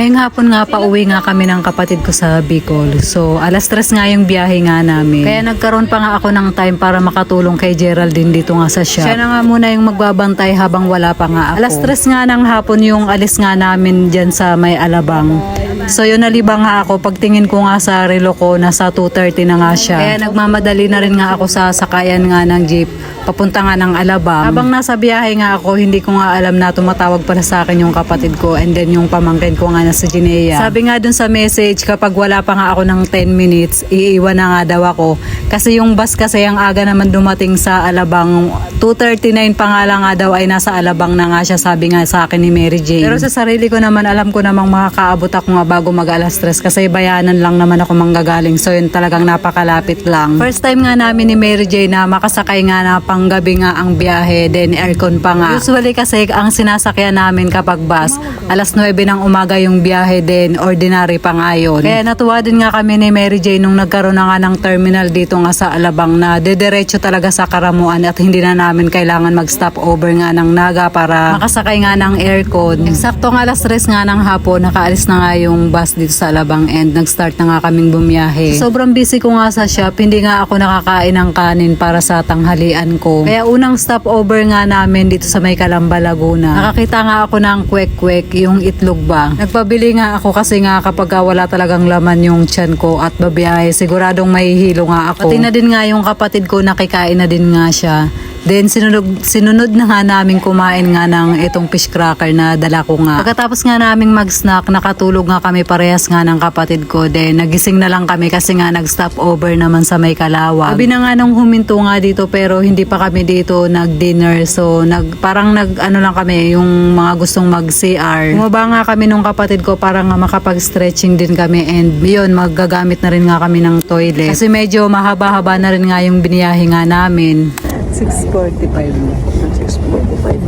Ngayong hapon nga, pauwi nga kami ng kapatid ko sa Bicol. So, alas tres nga yung biyahe nga namin. Kaya nagkaroon pa nga ako ng time para makatulong kay Geraldine dito nga sa shop. Siya na nga muna yung magbabantay habang wala pa nga ako. Alas tres nga ng hapon yung alis nga namin dyan sa may alabang. So yun nalibang nga ako pagtingin ko nga sa relo ko nasa 2.30 na nga siya. Kaya nagmamadali na rin nga ako sa sakayan nga ng jeep papunta nga ng Alabang. Habang nasa biyahe nga ako, hindi ko nga alam na tumatawag pala sa akin yung kapatid ko and then yung pamangkin ko nga na si Ginea. Sabi nga dun sa message, kapag wala pa nga ako ng 10 minutes, iiwan na nga daw ako. Kasi yung bus kasi ang aga naman dumating sa Alabang, 2.39 pa nga lang nga daw ay nasa Alabang na nga siya, sabi nga sa akin ni Mary Jane. Pero sa sarili ko naman, alam ko namang makakaabot ako nga bago mag alas stress kasi bayanan lang naman ako manggagaling. So yun talagang napakalapit lang. First time nga namin ni Mary Jane na makasakay nga na panggabi nga ang biyahe, then aircon pa nga. Usually kasi ang sinasakyan namin kapag bus, alas 9 ng umaga yung biyahe din, ordinary pa nga yun. Kaya natuwa din nga kami ni Mary Jane nung nagkaroon na nga ng terminal dito nga sa Alabang na dediretso talaga sa Karamuan at hindi na namin kailangan mag-stop over nga ng Naga para makasakay nga ng aircon. Eksakto nga alas 3 nga ng hapon, nakaalis na nga yung bus dito sa Alabang and nag-start na nga kaming bumiyahe. Sobrang busy ko nga sa shop, hindi nga ako nakakain ng kanin para sa tanghalian ko. Kaya unang stopover nga namin dito sa may Calamba, Laguna. Nakakita nga ako ng kwek-kwek, yung itlog ba. Nagpabili nga ako kasi nga kapag wala talagang laman yung tiyan ko at babiyahe, siguradong may hilo nga ako. Pati na din nga yung kapatid ko nakikain na din nga siya. Then sinunod, sinunod na nga namin kumain nga ng itong fish cracker na dala ko nga. Pagkatapos nga naming mag-snack, nakatulog nga kami parehas nga ng kapatid ko. Then nagising na lang kami kasi nga nag-stop over naman sa may kalawag. Sabi na nga nung huminto nga dito pero hindi pa kami dito nag-dinner. So nag, parang nag ano lang kami yung mga gustong mag-CR. Bumaba nga kami nung kapatid ko para nga makapag-stretching din kami and yun magagamit na rin nga kami ng toilet. Kasi medyo mahaba-haba na rin nga yung biniyahe nga namin. 6.45 na. 6.45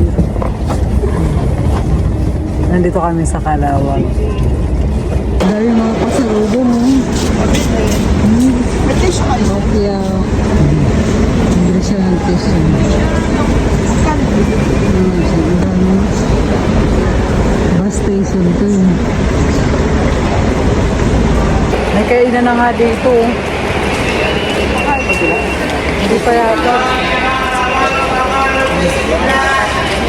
Nandito kami sa Kalawag. Dahil mga pasalubong mo. Hmm. Yeah. Hindi siya ng tissue. Hmm, ang dami. Bus station to eh. May kainan na nga dito. Hindi pa yata.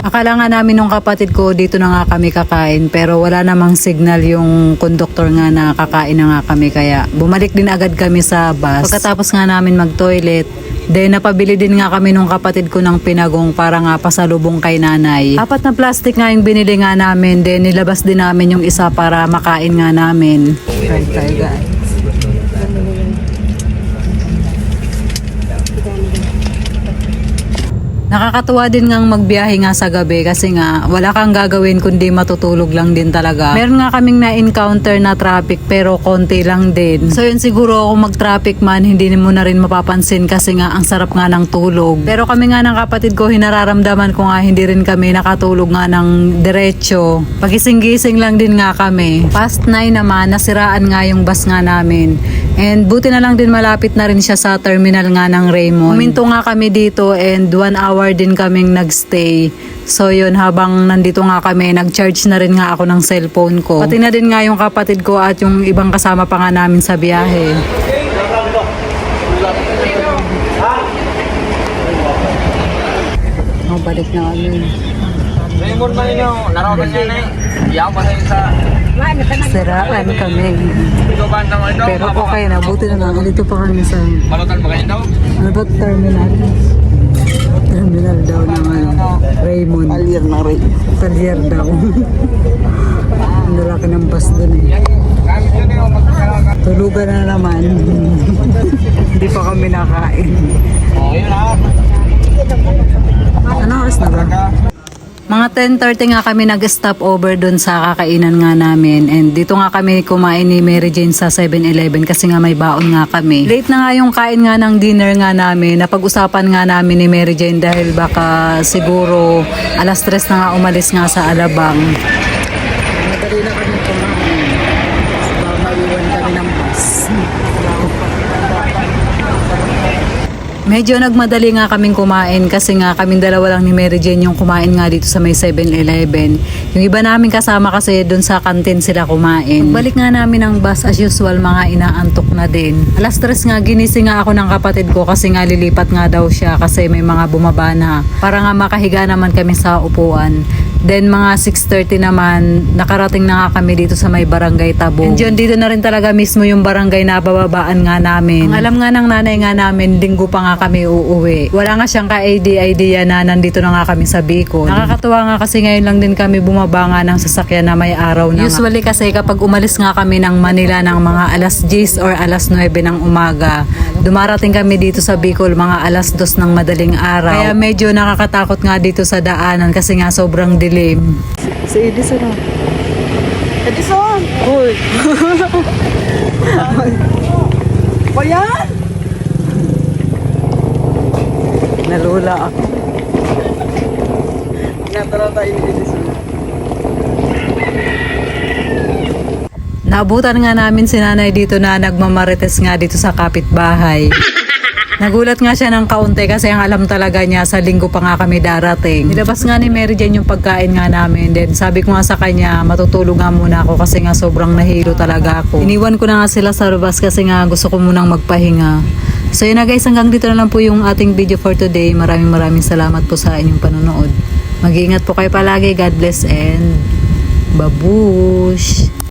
Akala nga namin nung kapatid ko dito na nga kami kakain pero wala namang signal yung conductor nga na kakain na nga kami kaya bumalik din agad kami sa bus. Pagkatapos nga namin mag-toilet, then napabili din nga kami nung kapatid ko ng pinagong para nga pasalubong kay nanay. Apat na plastic nga yung binili nga namin then nilabas din namin yung isa para makain nga namin. Try tayo guys. Nakakatuwa din ngang magbiyahe nga sa gabi kasi nga wala kang gagawin kundi matutulog lang din talaga. Meron nga kaming na-encounter na traffic pero konti lang din. So yun siguro kung mag-traffic man hindi mo na rin mapapansin kasi nga ang sarap nga ng tulog. Pero kami nga ng kapatid ko hinararamdaman ko nga hindi rin kami nakatulog nga ng diretsyo. Pagising-gising lang din nga kami. Past 9 naman nasiraan nga yung bus nga namin. And buti na lang din malapit na rin siya sa terminal nga ng Raymond. Huminto nga kami dito and one hour din kaming nagstay. So yun, habang nandito nga kami, nag-charge na rin nga ako ng cellphone ko. Pati na din nga yung kapatid ko at yung ibang kasama pa nga namin sa biyahe. Oh, balik na kami. Raymond yun, naroon niya na eh. Iyaw pa tayo sa Siraan kami. Pero okay na, buti na lang. Dito pa kami sa, Malutan ba kayo daw? ano ba, terminal? Terminal daw ng ano, Raymond. Alir ng Ray. Talyer daw. Ang lalaki ng bus dun eh. Tulugan na naman. Hindi pa kami nakain. Ano oras na ba? Mga 10.30 nga kami nag-stop over dun sa kakainan nga namin. And dito nga kami kumain ni Mary Jane sa 7-Eleven kasi nga may baon nga kami. Late na nga yung kain nga ng dinner nga namin. Napag-usapan nga namin ni Mary Jane dahil baka siguro alas 3 na nga umalis nga sa Alabang. Madali na kami kumain. Baka maiwan kami ng bus. Medyo nagmadali nga kaming kumain kasi nga kaming dalawa lang ni Mary Jane yung kumain nga dito sa may 7-Eleven. Yung iba namin kasama kasi doon sa kantin sila kumain. Balik nga namin ng bus as usual mga inaantok na din. Alas tres nga ginising nga ako ng kapatid ko kasi nga lilipat nga daw siya kasi may mga bumaba na. Para nga makahiga naman kami sa upuan. Then mga 6.30 naman, nakarating na nga kami dito sa may barangay Tabo. And yun, dito na rin talaga mismo yung barangay na bababaan nga namin. Ang alam nga ng nanay nga namin, linggo pa nga kami uuwi. Wala nga siyang ka-idea na nandito na nga kami sa Bicol. Nakakatuwa nga kasi ngayon lang din kami bumaba nga ng sasakyan na may araw na. Usually kasi kapag umalis nga kami ng Manila ng mga alas 10 or alas 9 ng umaga, dumarating kami dito sa Bicol mga alas 2 ng madaling araw. Kaya medyo nakakatakot nga dito sa daanan kasi nga sobrang dilim. Si Edison na. Edison! Uy! Bayan! Nalula ako. Nataraw tayo ni Edison. Naabutan nga namin si nanay dito na nagmamarites nga dito sa kapitbahay. Nagulat nga siya ng kaunti kasi ang alam talaga niya sa linggo pa nga kami darating. Nilabas nga ni Mary Jane yung pagkain nga namin. Then sabi ko nga sa kanya, matutulog nga muna ako kasi nga sobrang nahilo talaga ako. Iniwan ko na nga sila sa labas kasi nga gusto ko munang magpahinga. So yun na guys, hanggang dito na lang po yung ating video for today. Maraming maraming salamat po sa inyong panonood. Mag-iingat po kayo palagi. God bless and babush!